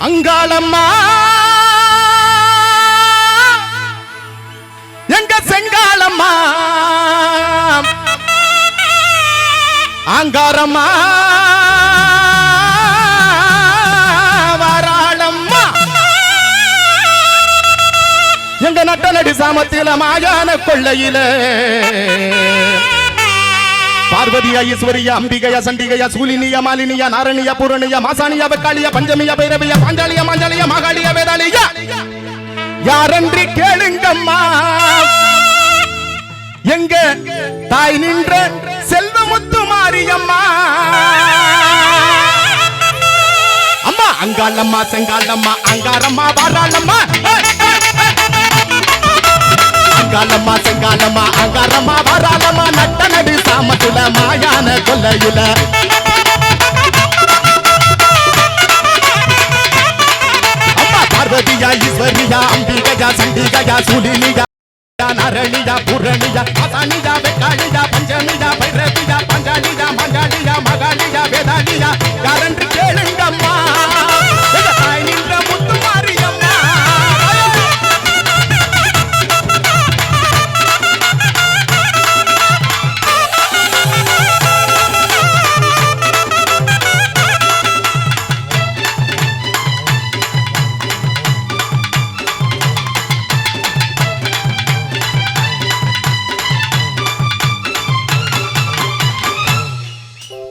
அங்காளம்மா. எங்க செங்காலம்மா ஆங்காரம்மா. வராளம்மா. எங்க நட்ட நடி சாமத்தில மாயான கொள்ளையிலே. பார்வதியா ஈஸ்வரியா அம்பிகையா சண்டிகையா சூலினியா மாலினியா நாரணியா பூரணியா மாசானியா வெக்காளியா பஞ்சமியா பைரவியா பாஞ்சாலியா மாஞ்சாலியா மகாளியா வேதாளியா. யாரன்றி கேளுங்கம்மா. எங்க? தாய் நின்ற செல்வமுத்து மாரியம்மா. அம்மா அங்காளம்மா செங்காலம்மா அங்காரம்மா வாராளம்மா. காலமா செங்காலம்மா அங்காரம்மா வராலமா நட்ட நடு சாமத்துல மாயான கொல்லையில. அம்மா பார்வதியா ஈஸ்வரியா அம்பிகையா சண்டிகையா சூலினியா நரணியா புரணியா அசானியா வெக்காளியா பஞ்சமியா பைரவியா பஞ்சாலியா மஞ்சாலியா மகாலியா வேதாலியா யாரென்று கேளு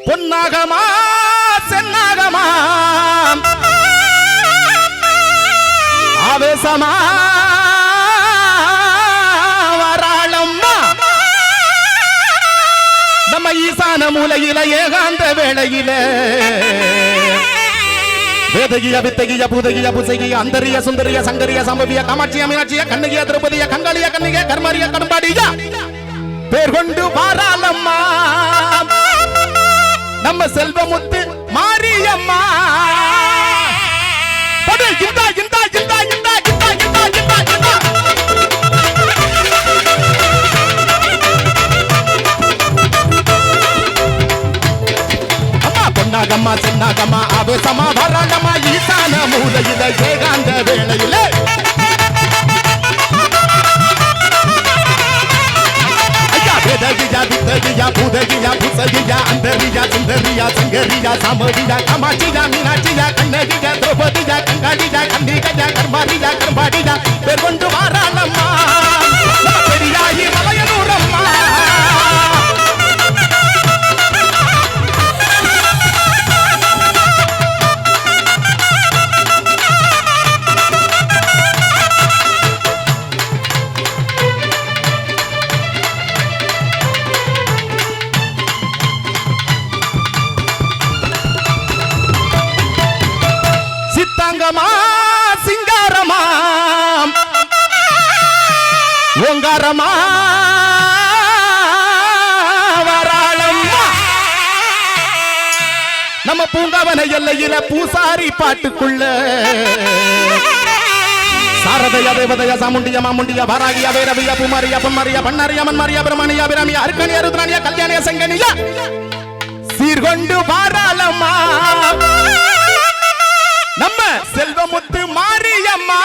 பொன்னாகமா சென்னாகமா. ஆவேசமா வராளம்மா. நம்ம ஈசான மூலையில ஏகாந்த வேளையில. வேதகிய வித்தகிய பூதகிய புசகிய அந்தரிய சுந்தரிய சங்கரிய சம்பவிய காமாட்சிய மீனாட்சிய கண்ணகிய திருப்பதிய கங்காளிய கண்ணிய கர்மாரிய கடும்பாடிய பேர் கொண்டு வாராளம்மா. நம்ம செல்வமுத்து மாரியம்மா படு, இந்தா, இந்தா, இந்தா, இந்தா, இந்தா, இந்தா, இந்தா, இந்தா. அம்மா பொன்னாகம்மா சின்னாகம்மா ஆவேசமா வராளம்மா ஈசான மூலையில ஏகாந்த வேளையிலே वेदरिया वितरिया भूदरिया भूसरिया अंधरिया सुंदरिया संगरिया सामरिया कामाचिया मीनाचिया कन्नरिया द्रौपदिया गंगारिया कन्निकया कर्मारिया சித்தாங்கமா சிங்காரமா? ஓங்காரமா? நம்ம பூங்காவன எல்லையில பூசாரி பாட்டுக்குள்ள. சாரதைய தேவதைய சாமுண்டிய மாமுண்டிய வாராகிய வேரவிய பூமாரிய பொன்மாரிய பண்ணாரிய மன்மாரிய பிரமணிய பிரமிய அருக்கணிய ருத்ராணிய கல்யாணிய சங்கனிய சீர்கொண்டு பாராளமா முத்து மாரியம்மா.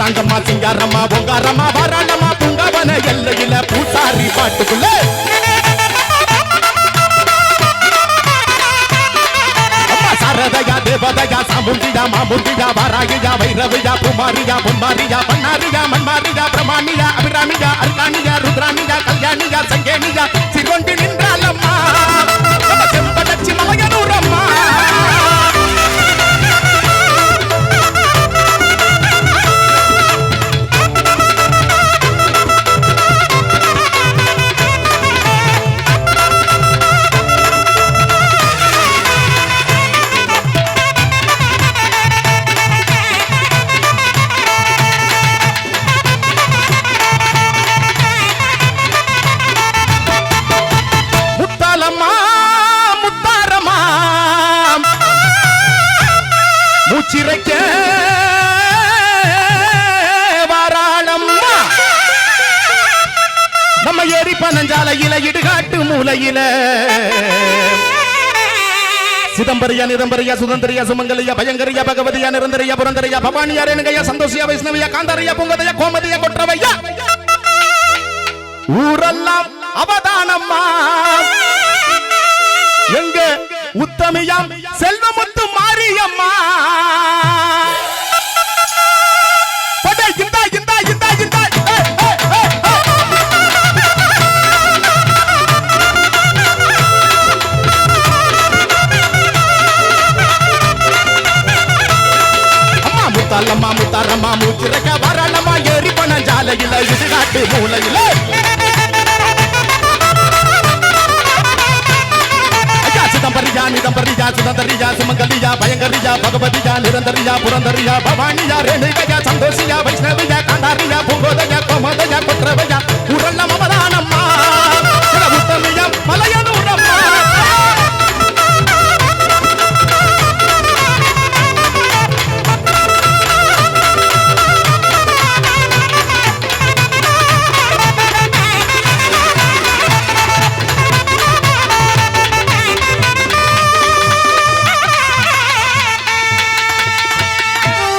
தாங்கம்மா சிங்காரம்மா பொங்காரம்மா வராளம்மா பொங்கவன எல்லையில பூசாரி பாட்டுக்குள்ள. சாரதையா தேவதையா சாமுண்டி மாமுண்டியா வாராகியா வைரவியா குமாரியா பொன்மாரியா பண்ணாரியா மன்மாரியா பிரமாணியா அபிராமியா அர்கானியா ருத்ராணியா கல்யாணியா சங்கேனியா எரிபனஞ்சாலையில இடுகாட்டு மூலையில. சிதம்பரியா நிரம்பரியா சுதந்திரியா சுமங்கலியா பயங்கரியா பகவதியா நிரந்தரியா புரந்தரியா பவானியா ரேணுகையா சந்தோஷியா வைஷ்ணவியா காந்தாரியா பொங்கதையா கோமதியா கொற்றவையா. ஊரெல்லாம் அவதானம்மா. எங்க? உத்தமியாம் செல்வமுத்து மாரியம்மா. அம்மா முத்தாலம்மா முத்தாரம்மா மூச்சிறக்க வரலம்மா ஏறி பணஞ்சாலையில இடுகாட்டு மூலையில. ஐயா சிதம்பரியா நிதம்பரியா சுதந்தரியா சுமங்கலியா பயங்கரியா பகவதியா நிரந்தரியா புரந்தரியா பவானியா ரேணுகையா சந்தோஷியா வைஷ்ணவியா கண்டாரியா பூங்கோதையா கோமதையா கொற்றவையா உடல்ல மமதானம்மா